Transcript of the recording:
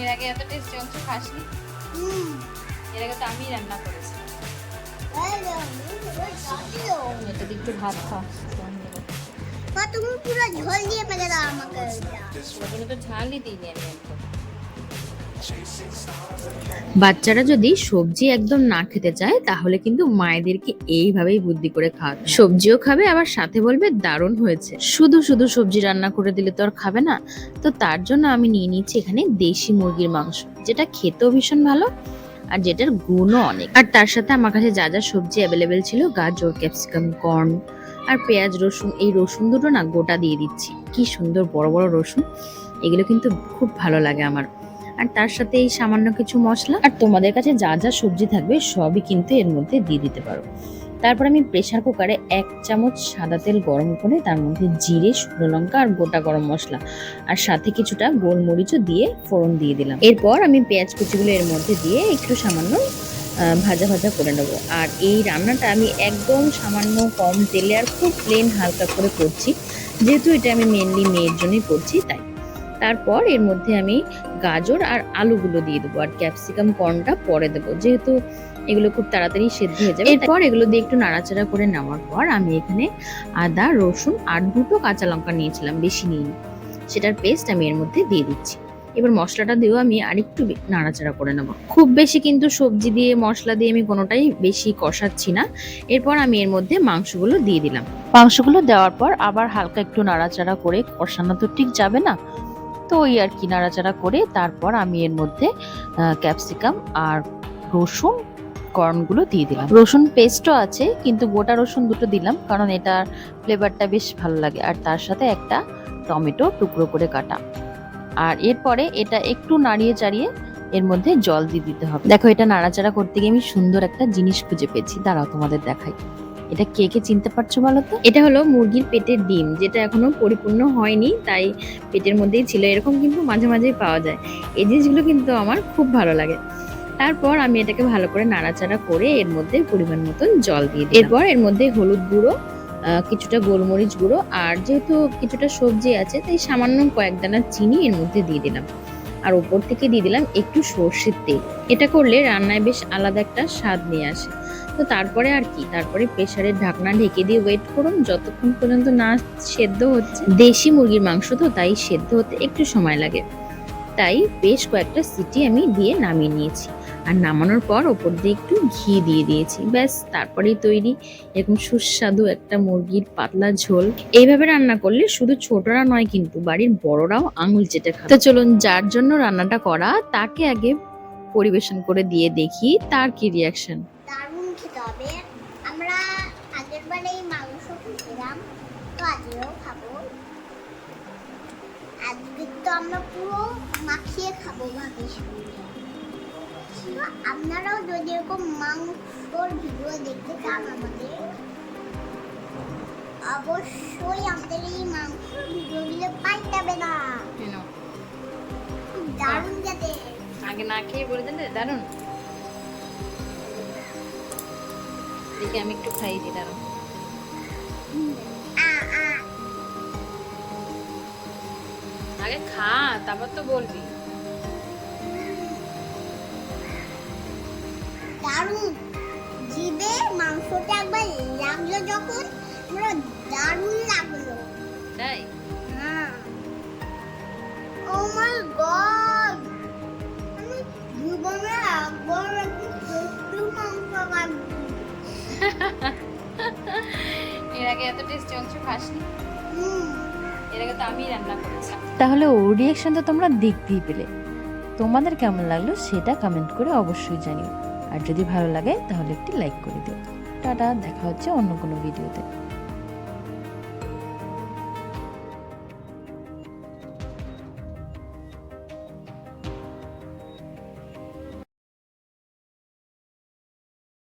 এর আগে এত টেস্টি অংশ খাসনি। এর আগে তো আমি রান্না করেছি। এটা একটু ভাত খা তুমি পুরো ঝোল দিয়ে মেরে দাও আমাকে। তো ঝালই দিইনি আমি বাচ্চারা যদি সবজি একদম না খেতে চায়, তাহলে কিন্তু মায়েদেরকে এইভাবেই বুদ্ধি করে খাওয়াতে সবজিও খাবে, আবার সাথে বলবে দারুণ হয়েছে। শুধু শুধু সবজি রান্না করে দিলে তো আর খাবে না। তো তার জন্য আমি নিয়ে নিচ্ছি এখানে দেশি মুরগির মাংস, যেটা খেতেও ভীষণ ভালো আর যেটার গুণও অনেক। আর তার সাথে আমার কাছে যা যা সবজি অ্যাভেলেবেল ছিল, গাজর ক্যাপসিকাম কর্ন আর পেঁয়াজ, রসুন, এই রসুন দুটো না গোটা দিয়ে দিচ্ছি। কি সুন্দর বড় বড় রসুন, এগুলো কিন্তু খুব ভালো লাগে আমার। আর তার সাথে এই সামান্য কিছু মশলা। আর তোমাদের কাছে যা যা সবজি থাকবে সবই কিন্তু এর মধ্যে দিয়ে দিতে পারো। তারপর আমি প্রেশার কুকারে এক চামচ সাদা তেল গরম করে তার মধ্যে জিরে, শুকনো লঙ্কা আর গোটা গরম মশলা আর সাথে কিছুটা গোলমরিচও দিয়ে ফোড়ন দিয়ে দিলাম। এরপর আমি পেঁয়াজ কুচিগুলো এর মধ্যে দিয়ে একটু সামান্য ভাজা ভাজা করে নেব। আর এই রান্নাটা আমি একদম সামান্য কম তেলে আর খুব প্লেন হালকা করে করছি। যেহেতু এটা আমি মেনলি মেয়ের জন্যই করছি, তাই। তারপর এর মধ্যে আমি গাজর আর আলুগুলো দিয়ে দেবো আর ক্যাপসিকাম কর্নটা পরে দেবো। যেহেতু এগুলো খুব তাড়াতাড়ি সেদ্ধ হয়ে যাবে এরপর এগুলো দিয়ে একটু নাড়াচাড়া করে নেওয়ার পর আমি এখানে আদা রসুন আর দুটো কাঁচা লঙ্কা নিয়েছিলাম বেশি নিইনি। সেটার পেস্ট আমি এর মধ্যে দিয়ে দিচ্ছি। এবার মশলাটা দিয়েও আমি আরেকটু নাড়াচাড়া করে নেব। খুব বেশি কিন্তু সবজি দিয়ে মশলা দিয়ে আমি কোনোটাই বেশি কষাচ্ছি না। এরপর আমি এর মধ্যে মাংসগুলো দিয়ে দিলাম। মাংসগুলো দেওয়ার পর আবার হালকা একটু নাড়াচাড়া করে কষানো তো ঠিক যাবে না। তো ওই আর কি নাড়াচাড়া করে তারপর আমি এর মধ্যে ক্যাপসিকাম আর রসুন কর্নগুলো দিয়ে দিলাম। রসুন পেস্টও আছে, কিন্তু গোটা রসুন দুটো দিলাম, কারণ এটার ফ্লেভারটা বেশ ভালো লাগে। আর তার সাথে একটা টমেটো টুকরো করে কাটা। আর এরপরে এটা একটু নাড়িয়ে চাড়িয়ে এর মধ্যে জল দিয়ে দিতে হবে। দেখো, এটা নাড়াচাড়া করতে গিয়ে আমি সুন্দর একটা জিনিস খুঁজে পেয়েছি। দাঁড়াও তোমাদের দেখাই। এটা কে কে চিনতে পারছ বলো তো? এটা হলো মুরগির পেটের ডিম, যেটা এখনও পরিপূর্ণ হয়নি, তাই পেটের মধ্যেই ছিল, এরকম কিন্তু মাঝে মাঝেই পাওয়া যায়। এই জিনিসগুলো কিন্তু আমার খুব ভালো লাগে। তারপর আমি এটাকে ভালো করে নাড়াচাড়া করে এর মধ্যে পরিমাণ মতন জল দিয়ে দিই এরপর এর মধ্যে হলুদ গুঁড়ো কিছুটা গোলমরিচ গুঁড়ো, আর যেহেতু কিছুটা সবজি আছে, তাই সামান্য কয়েক দানা চিনি এর মধ্যে দিয়ে দিলাম। আর উপর থেকে দিয়ে দিলাম একটু সর্ষের তেল। এটা করলে রান্নায় বেশ আলাদা একটা স্বাদ নিয়ে আসে। তো তারপরে আর কি, তারপরে প্রেসারের ঢাকনা ঢেকে দিয়ে ওয়েট করুন, যতক্ষণ পর্যন্ত না সেদ্ধ হচ্ছে। দেশি মুরগির মাংস তো তাই সেদ্ধ হতে একটু সময় লাগে। তাই বেশ কয়েকটা সিটি আমি দিয়ে নামিয়ে নিয়েছি। আর নামানোর পর ওপর দিয়ে একটু ঘি দিয়ে দিয়েছি। ব্যাস, তারপরেই তৈরি। এরকম সুস্বাদু একটা মুরগির পাতলা ঝোল। এইভাবে রান্না করলে শুধু ছোটরা নয় কিন্তু বাড়ির বড়রাও আঙুল চেটে খাবে। তো চলুন, যার জন্য রান্নাটা করা, তাকে আগে পরিবেশন করে দিয়ে দেখি তার কি রিয়াকশন হবে আমরা আগের বারে মাংস খেয়েছিলাম তো আজকেও খাব। আজকে তো আমরা পুরো মাখিয়ে খাব ভাবিস। আপনারাও যদি এরকম মাংসর ভিডিও দেখতে চান আমাদের অবশ্যই আমাদের এই মাংসর ভিডিওগুলো পাল্টাবে না। দারুণ যাতে। আগে না খেয়ে বলে দিলে দারুণ দেখি আমি একটু খাইয়ে দিই দারুণ আ আগে খা তারপর তো বলবি। দারুণ। জিভে মাংসটা একবার লাগল যখন পুরো দারুণ লাগল। তাই? হ্যাঁ। Oh my god. জীবনে একবার একটু মাংস খাচ্ছি এর আগে এত টেস্টি অংশ খাসনি। এর আগে তো আমি রান্না করেছি তাহলে ওর রিয়াকশন তো তোমরা দেখতেই পেলে। তোমাদের কেমন লাগল সেটা কমেন্ট করে অবশ্যই জানিও। আর যদি ভালো লাগে তাহলে একটি লাইক করে দিও। টাটা, দেখা হচ্ছে অন্য কোনো ভিডিওতে